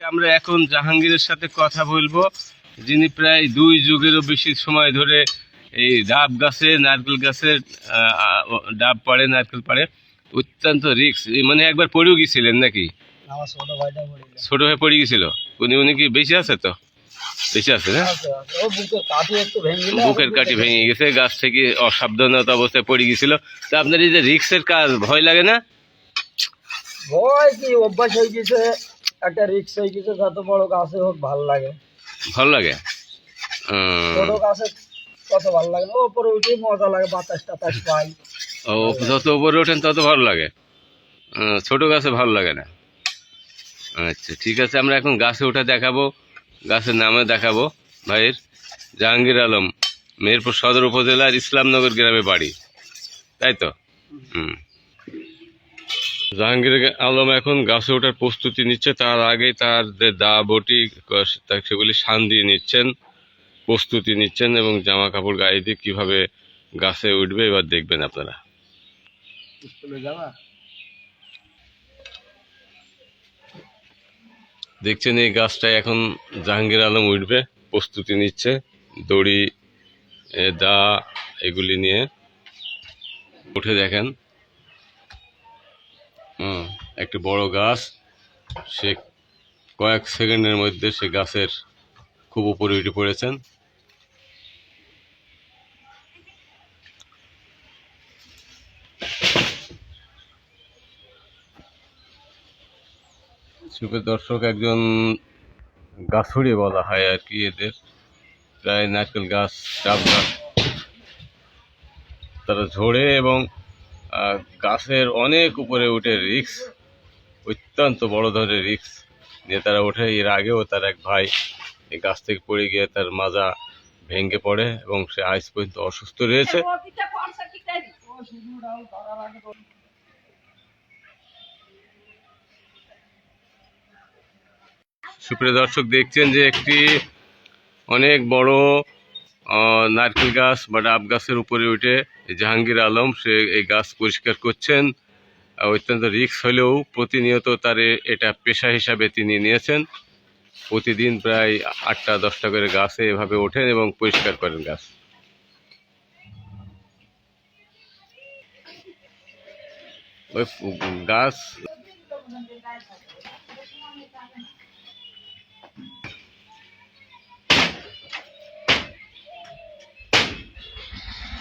আমরা এখন জাহাঙ্গীরের সাথে কথা বলব। যিনি প্রায় দুই যুগেরও বেশি সময় ধরে এই ডাব গাছে নারকেল গাছের ডাব পাড়ে নারকেল পাড়ে অত্যন্ত রিক্স মানে একবার পড়েও গিয়েছিলেন নাকি? ছোট হয়ে পড়ে গেছিল উনি উনি কি বেশি আছে তো? বেশি আছে না? বুকের কাঠি ভেঙে গেছে গাছ থেকে অসাবধানতা অবস্থায় পড়ে গেছিল তা আপনার এই যে রিক্সের কাজ ভয় লাগে না? ভয় কি অভ্যাস হয়ে গেছে একটা রিক্স হয়ে গেছে যত বড় গাছে হোক ভালো লাগে। ভালো লাগে? ছোট গাছে কত ভালো লাগে না ওপরে উঠে মজা লাগে বাতাস টাতাস পাই। ও যত উপরে ওঠেন তত ভালো লাগে। ছোট গাছে ভালো লাগে না। আচ্ছা ঠিক আছে আমরা এখন গাছে ওঠা দেখাবো গাছের নামে দেখাবো। ভাইয়ের জাহাঙ্গীর আলম মেহেরপুর সদর উপজেলার ইসলামনগর গ্রামে বাড়ি। তাই তো? হুম। জাহাঙ্গীর আলম এখন গাছে ওঠার প্রস্তুতি নিচ্ছে। তার আগেই তার যে দা বটি সেগুলি শান দিয়ে নিচ্ছেন প্রস্তুতি নিচ্ছেন এবং জামা কাপড় গায়ে দিয়ে কীভাবে গাছে উঠবে এবার দেখবেন আপনারা। দেখছেন এই গাছটায় এখন জাহাঙ্গীর আলম উঠবে প্রস্তুতি নিচ্ছে দড়ি দা এগুলি নিয়ে। উঠে দেখেন। একটি বড় গাছ। সে কয়েক সেকেন্ডের মধ্যে সে গাছের খুব উপরে উঠে পড়েছেন। সুপের দর্শক, একজন গাছুড়ি বলা হয় আর কি এদের। প্রায় নারকেল গাছ, ডাব গাছ, তারা ঝরে এবং গাছের অনেক উপরে উঠে রিক্স অত্যন্ত বড় ধরনের রিক্স নিয়ে তারা ওঠে, এর আগেও তার এক ভাই এই গাছ থেকে পড়ে গিয়ে তার মাজা ভেঙে পড়ে এবং সে আজ পর্যন্ত অসুস্থ রয়েছে। সুপ্রিয় দর্শক, দেখছেন যে একটি অনেক বড় নারকেল গাছ বা ডাব গাছের উপরে উঠে জাহাঙ্গীর আলম, সে এই গাছ পরিষ্কার করছেন। অত্যন্ত রিস্ক হলেও প্রতিনিয়ত তার এটা পেশা হিসাবে তিনি নিয়েছেন। প্রতিদিন প্রায় আটটা, দশটা করে গাছে এভাবে ওঠেন এবং পরিষ্কার করেন গাছ। ওই গাছ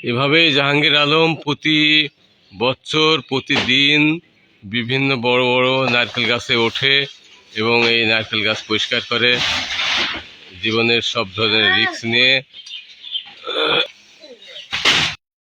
এভাবেই জাহাঙ্গীর আলম প্রতি বছর, প্রতিদিন বিভিন্ন বড় বড় নারকেল গাছে ওঠে এবং এই নারকেল গাছ পরিষ্কার করে জীবনের সব ধরনের রিস্ক নিয়ে